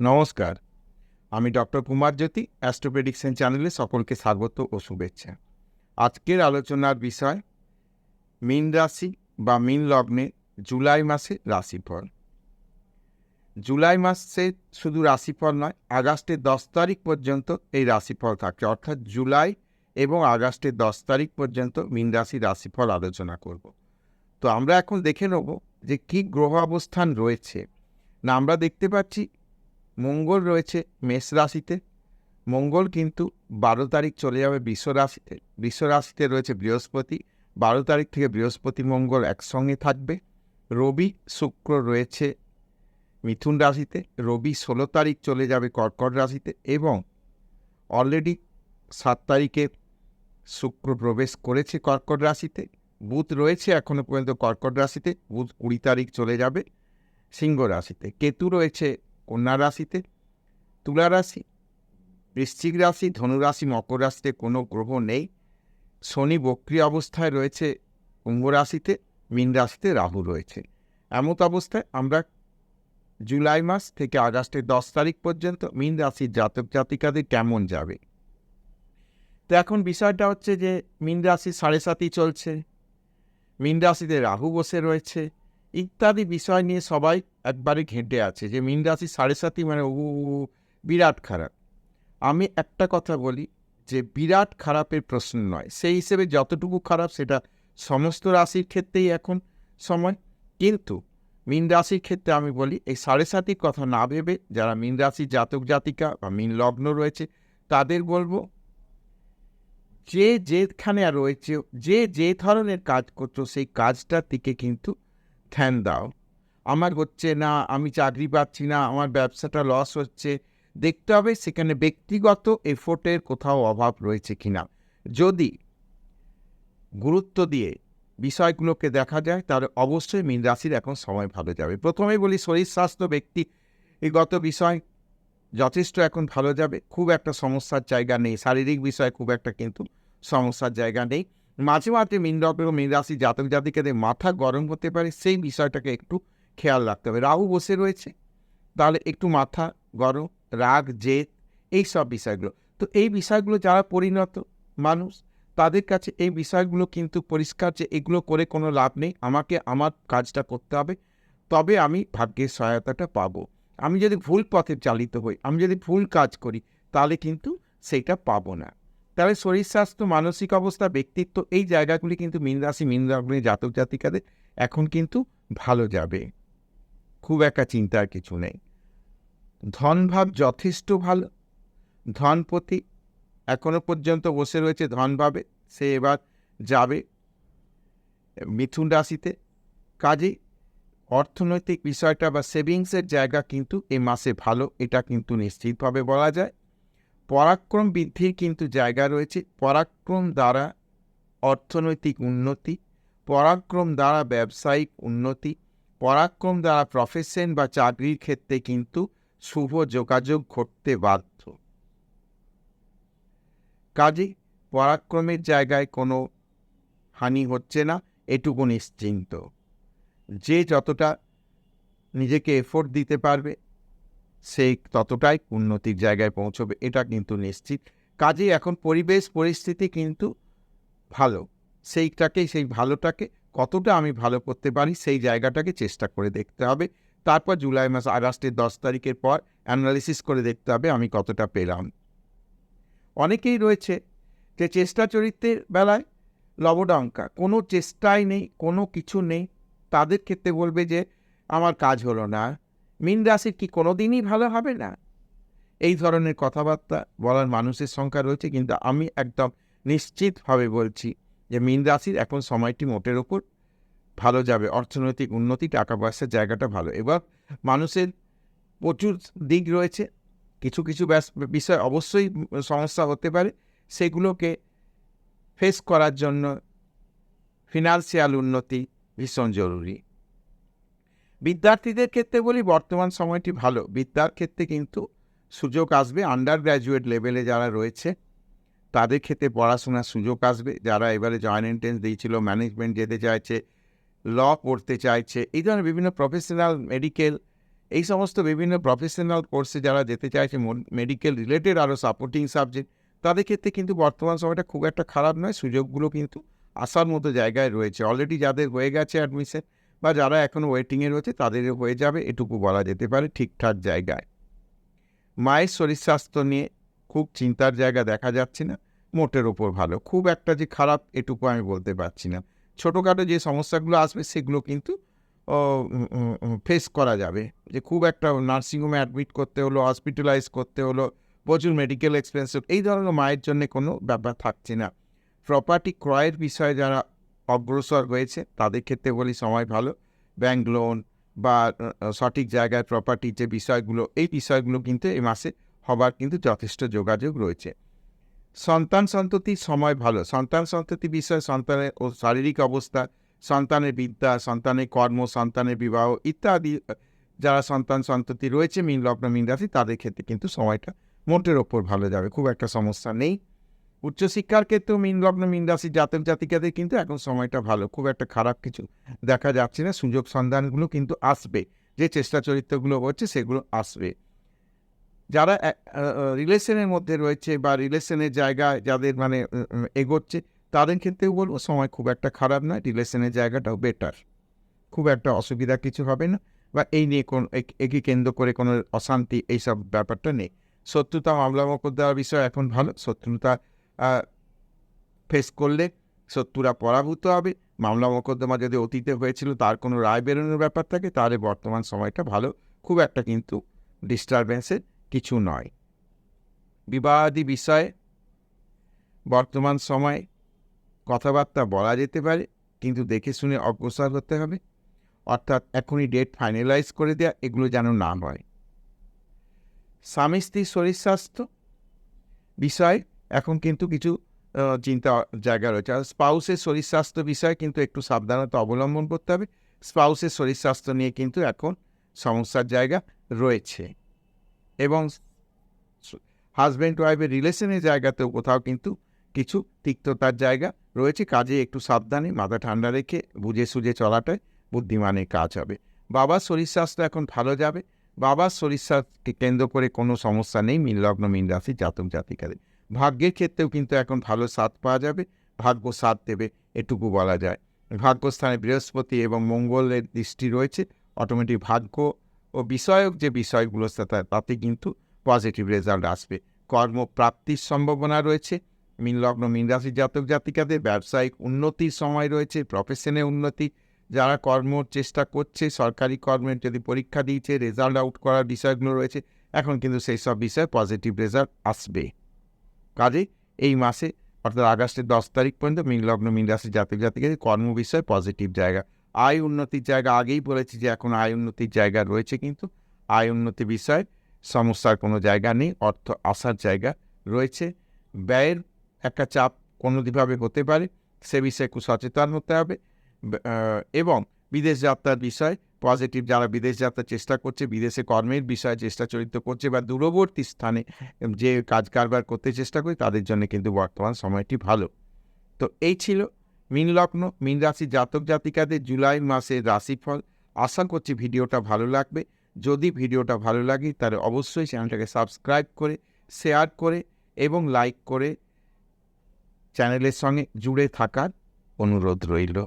নমস্কার। আমি ডক্টর কুমার জ্যোতি অ্যাস্ট্রোপ্রেডিকশন চ্যানেলে সকলকে স্বাগত ও শুভেচ্ছা। আজকের আলোচনার বিষয়, মীন রাশি বা মীন লগ্নে জুলাই মাসে রাশিফল। জুলাই মাসে শুধু রাশিফল নয়, আগস্টের দশ তারিখ পর্যন্ত এই রাশিফল থাকে। অর্থাৎ জুলাই এবং আগস্টের দশ তারিখ পর্যন্ত মীন রাশি রাশিফল আলোচনা করব। তো আমরা এখন দেখে নেব যে কী গ্রহ অবস্থান রয়েছে। না, আমরা দেখতে পাচ্ছি মঙ্গল রয়েছে মেষ রাশিতে। মঙ্গল কিন্তু বারো তারিখ চলে যাবে বিশ্ব রাশিতে। বিশ্ব রাশিতে রয়েছে বৃহস্পতি। বারো তারিখ থেকে বৃহস্পতি মঙ্গল একসঙ্গে থাকবে। রবি, শুক্র রয়েছে মিথুন রাশিতে। রবি ষোলো তারিখ চলে যাবে কর্কট রাশিতে এবং অলরেডি সাত তারিখে শুক্র প্রবেশ করেছে কর্কট রাশিতে। বুধ রয়েছে এখনও পর্যন্ত কর্কট রাশিতে। বুধ কুড়ি তারিখ চলে যাবে সিংহ রাশিতে। কেতু রয়েছে কন্যা রাশিতে তুলা রাশি বৃশ্চিক রাশি, ধনুরাশি, মকর রাশিতে কোনো গ্রহ নেই। শনি বক্রি অবস্থায় রয়েছে কুম্ভ রাশিতে, মীন রাশিতে রাহু রয়েছে। এমত অবস্থায় আমরা জুলাই মাস থেকে আগস্টের দশ তারিখ পর্যন্ত মীন রাশির জাতক জাতিকাদের কেমন যাবে? তো এখন বিষয়টা হচ্ছে যে, মীন রাশি সাড়ে সাতই চলছে, মীন রাশিতে রাহু বসে রয়েছে ইত্যাদি বিষয় নিয়ে সবাই একবারে ঘেঁটে আছে যে মীন রাশি সাড়ে সাতই মানে ও, বিরাট খারাপ। আমি একটা কথা বলি যে বিরাট খারাপের প্রশ্ন নয়। সেই হিসেবে যতটুকু খারাপ সেটা সমস্ত রাশির ক্ষেত্রেই এখন সময়। কিন্তু মীন রাশির ক্ষেত্রে আমি বলি, এই সাড়ে সাতির কথা না ভেবে যারা মীন রাশির জাতক জাতিকা বা মীন লগ্ন রয়েছে, তাদের বলব যে যেখানে রয়েছে, যে যে ধরনের কাজ করছ, সেই কাজটার দিকে কিন্তু ধ্যান দাও। আমার হচ্ছে না, আমি চাকরি পাচ্ছি না, আমার ব্যবসাটা লস হচ্ছে। দেখতে হবে সেখানে ব্যক্তিগত এফোর্টের কোথাও অভাব রয়েছে কিনা। যদি গুরুত্ব দিয়ে বিষয়গুলোকে দেখা যায়, তাহলে অবশ্যই মীন রাশির এখন সময় ভালো যাবে। প্রথমেই বলি, শরীর স্বাস্থ্য, ব্যক্তিগত বিষয় যথেষ্ট এখন ভালো যাবে। খুব একটা সমস্যার জায়গা নেই। শারীরিক বিষয়ে খুব একটা কিন্তু সমস্যার জায়গা নেই। মাঝে মাঝে মীন ও মীন রাশি জাতক জাতিকাদের মাথা গরম হতে পারে, সেই বিষয়টাকে একটু খেয়াল রাখতে হবে। রাহু বসে রয়েছে, তাহলে একটু মাথা গরম, রাগ, জেদ, এই সব বিষয়গুলো। তো এই বিষয়গুলো যারা পরিণত মানুষ, তাদের কাছে এই বিষয়গুলো কিন্তু পরিষ্কার যে এগুলো করে কোনো লাভ নেই, আমাকে আমার কাজটা করতে হবে, তবে আমি ভাগ্যের সহায়তাটা পাবো। আমি যদি ভুল পথে চালিত হই, আমি যদি ভুল কাজ করি, তাহলে কিন্তু সেটা পাবো না। তাহলে শরীর স্বাস্থ্য, মানসিক অবস্থা, ব্যক্তিত্ব এই জায়গাগুলি কিন্তু মীন রাশি, মীন লগ্নের জাতক জাতিকাদের এখন কিন্তু ভালো যাবে। খুব একটা চিন্তার কিছু নেই। ধনভাব যথেষ্ট ভালো। ধনপতি এখনও পর্যন্ত বসে রয়েছে ধনভাবে। সে এবার যাবে মিথুন রাশিতে। কাজেই অর্থনৈতিক বিষয়টা বা সেভিংসের জায়গা কিন্তু এ মাসে ভালো, এটা কিন্তু নিশ্চিতভাবে বলা যায়। পরাক্রম বৃদ্ধির কিন্তু জায়গা রয়েছে। পরাক্রম দ্বারা অর্থনৈতিক উন্নতি, পরাক্রম দ্বারা ব্যবসায়িক উন্নতি, পরাক্রম দ্বারা প্রফেশন বা চাকরির ক্ষেত্রে কিন্তু শুভ যোগাযোগ ঘটতে বাধ্য। কাজে পরাক্রমের জায়গায় কোনো হানি হচ্ছে না, এটুকু নিশ্চিন্ত। যে যতটা নিজেকে এফোর্ট দিতে পারবে সে ততটাই উন্নতির জায়গায় পৌঁছবে, এটা কিন্তু নিশ্চিত। কাজেই এখন পরিবেশ, পরিস্থিতি কিন্তু ভালো। সেইটাকে, সেই ভালোটাকে কতটা আমি ভালো করতে পারি, সেই জায়গাটাকে চেষ্টা করে দেখতে হবে। তারপর জুলাই মাস আগস্টের দশ তারিখের পর অ্যানালিসিস করে দেখতে হবে আমি কতটা পেলাম। অনেকেই রয়েছে যে চেষ্টা চরিত্রের বেলায় লবডঙ্কা, কোনো চেষ্টাই নেই, কোনো কিছু নেই। তাদের ক্ষেত্রে বলবে যে, আমার কাজ হলো না। মীন রাশির কি কোনো দিনই ভালো হবে না? এই ধরনের কথাবার্তা বলার মানুষের সংখ্যা রয়েছে, কিন্তু আমি একদম নিশ্চিতভাবে বলছি যে মীন রাশির এখন সময়টি মোটের ওপর ভালো যাবে। অর্থনৈতিক উন্নতি, টাকা পয়সার জায়গাটা ভালো। এবার মানুষের প্রচুর দিক রয়েছে। কিছু কিছু বিষয় অবশ্যই সমস্যা হতে পারে। সেগুলোকে ফেস করার জন্য ফিনান্সিয়াল উন্নতি ভীষণ জরুরি। বিদ্যার্থীদের ক্ষেত্রে বলি বর্তমান সময়টি ভালো। বিদ্যার ক্ষেত্রে কিন্তু সুযোগ আসবে। আন্ডার গ্র্যাজুয়েট লেভেলে যারা রয়েছে, তাদের ক্ষেত্রে পড়াশোনার সুযোগ আসবে। যারা এবারে জয়েন্ট এন্ট্রেন্স দিয়েছিল ম্যানেজমেন্ট যেতে চাইছে ল পড়তে চাইছে, এই ধরনের বিভিন্ন প্রফেশনাল মেডিকেল এই সমস্ত বিভিন্ন প্রফেশনাল কোর্সে যারা যেতে চাইছে মেডিকেল রিলেটেড আরও সাপোর্টিং সাবজেক্ট তাদের ক্ষেত্রে কিন্তু বর্তমান সময়টা খুব একটা খারাপ নয়। সুযোগগুলো কিন্তু আসার মতো জায়গায় রয়েছে। অলরেডি যাদের হয়ে গেছে অ্যাডমিশন বা যারা এখনও ওয়েটিংয়ে রয়েছে, তাদের হয়ে যাবে, এটুকু বলা যেতে পারে ঠিকঠাক জায়গায়। মায়ের শরীর স্বাস্থ্য নিয়ে খুব চিন্তার জায়গা দেখা যাচ্ছে না, মোটের ওপর ভালো। খুব একটা যে খারাপ এটুকু আমি বলতে পারছি না। ছোটোখাটো যে সমস্যাগুলো আসবে, সেগুলো কিন্তু ফেস করা যাবে। যে খুব একটা নার্সিংহোমে অ্যাডমিট করতে হলো হসপিটালাইজ করতে হলো, প্রচুর মেডিকেল এক্সপেন্স এই ধরনের মায়ের জন্য কোনো ব্যাপার থাকছে না। প্রপার্টি ক্রয়ের বিষয়ে যারা অগ্রসর হয়েছে। তাদের ক্ষেত্রে বলি সময় ভালো। ব্যাংক লোন বা সঠিক জায়গায় প্রপার্টির যে বিষয়গুলো, এই বিষয়গুলো কিন্তু এই মাসে হবার কিন্তু যথেষ্ট যোগাযোগ রয়েছে। সন্তান সন্ততির সময় ভালো। সন্তান সন্ততি বিষয়ে সন্তানের ও শারীরিক অবস্থা, সন্তানের বিদ্যা, সন্তানের কর্ম, সন্তানের বিবাহ ইত্যাদি যারা সন্তান সন্ততি রয়েছে, মিন, লগ্ন, মিন রাশি, তাদের ক্ষেত্রে কিন্তু সময়টা মোটের ওপর ভালো যাবে। খুব একটা সমস্যা নেই। উচ্চশিক্ষার ক্ষেত্রেও মিন লগ্ন জাতক জাতিকাদের কিন্তু এখন সময়টা ভালো। খুব একটা খারাপ কিছু দেখা যাচ্ছে না। সুযোগ সন্ধানগুলো কিন্তু আসবে। যে চেষ্টা চরিত্রগুলো হচ্ছে সেগুলো আসবে। যারা রিলেশনের মধ্যে রয়েছে বা রিলেশনের জায়গায় যাদের মানে এগোচ্ছে, তাদের ক্ষেত্রেও বলব সময় খুব একটা খারাপ নয়। রিলেশনের জায়গাটাও বেটার খুব একটা অসুবিধা কিছু হবে না। বা এই নিয়ে কোন একে কেন্দ্র করে কোনো অশান্তি এইসব ব্যাপারটা নেই। শত্রুতা, মামলা, মোকদ্দমার বিষয় এখন ভালো। শত্রুতা ফেস করলে শত্রুরা পরাভূত হবে। মামলা মোকদ্দমা যদি অতীতে হয়েছিল, তার কোনো রায় বেরোনোর ব্যাপার থাকে, তাহলে বর্তমান সময়টা ভালো। খুব একটা কিন্তু ডিস্টারবেন্সের কিছু নয়। বিবাহাদি বিষয়ে বর্তমান সময়ে কথাবার্তা বলা যেতে পারে, কিন্তু দেখে শুনে অগ্রসর হতে হবে। অর্থাৎ এখনই ডেট ফাইনালাইজ করে দেওয়া এগুলো যেন না হয়। স্বামী স্ত্রীর শরীর স্বাস্থ্য বিষয়ে এখন কিন্তু কিছু চিন্তা জায়গা রয়েছে। আর স্পাউসের শরীর স্বাস্থ্য বিষয়ে কিন্তু একটু সাবধানতা অবলম্বন করতে হবে। স্পাউসের শরীর স্বাস্থ্য নিয়ে কিন্তু এখন সমস্যার জায়গা রয়েছে। এবং হাজব্যান্ড ওয়াইফের রিলেশনের জায়গাতেও কোথাও কিন্তু কিছু তিক্ততার জায়গা রয়েছে। কাজে একটু সাবধানে, মাথা ঠান্ডা রেখে বুঝে সুঝে চলাটাই বুদ্ধিমানের কাজ হবে। বাবার শরীর স্বাস্থ্য এখন ভালো যাবে। বাবার শরীর স্বাস্থ্যকে কেন্দ্র করে কোনো সমস্যা নেই। মিন লগ্ন মিন রাশি জাতক, জাতিকাদের। ভাগ্যের ক্ষেত্রেও কিন্তু এখন ভালো স্বাদ পাওয়া যাবে, ভাগ্য সাথ দেবে এটুকু বলা যায়। ভাগ্যস্থানে বৃহস্পতি এবং মঙ্গলের দৃষ্টি রয়েছে অটোমেটিক ভাগ্য ও বিষয়ক যে বিষয়গুলো তাতে কিন্তু পজিটিভ রেজাল্ট আসবে। কর্মপ্রাপ্তির সম্ভাবনা রয়েছে, মিন লগ্ন, মিন জাতক জাতিকাদের ব্যবসায়িক উন্নতির সময় রয়েছে প্রফেশনে উন্নতি, যারা কর্ম চেষ্টা করছে, সরকারি কর্মের যদি পরীক্ষা দিয়েছে রেজাল্ট আউট করার বিষয়গুলো রয়েছে, এখন কিন্তু সেই সব বিষয়ে পজিটিভ রেজাল্ট আসবে। কাজে এই মাসে, অর্থাৎ আগস্টের দশ তারিখ পর্যন্ত মিন লগ্ন, মিন রাশি জাতক জাতিকাদের কর্ম বিষয়ে পজিটিভ জায়গা। আয় উন্নতির জায়গা আগেই বলেছি যে এখন আয় উন্নতির জায়গা রয়েছে কিন্তু আয় উন্নতি বিষয়ে সমস্যার কোনো জায়গা নেই, অর্থ আসার জায়গা রয়েছে। ব্যয়ের একটা চাপ কোনোভাবে হতে পারে, সে বিষয়ে একটু সচেতন হতে হবে। এবং বিদেশ যাত্রার বিষয় পজিটিভ যারা বিদেশ যাত্রার চেষ্টা করছে, বিদেশে কর্মের বিষয়ে চেষ্টা চরিত্র করছে বা দূরবর্তী স্থানে যে কাজ কারবার করতে চেষ্টা করে, তাদের জন্য কিন্তু বর্তমান সময়টি ভালো। তো এই ছিল মিন লগ্ন, মিন রাশি জাতক জাতিকাদের জুলাই মাসের রাশিফল। আশা করছি ভিডিওটা ভালো লাগবে। যদি ভিডিওটা ভালো লাগে, তাহলে অবশ্যই চ্যানেলটাকে সাবস্ক্রাইব করে, শেয়ার করে এবং লাইক করে চ্যানেলের সঙ্গে জুড়ে থাকার অনুরোধ রইল।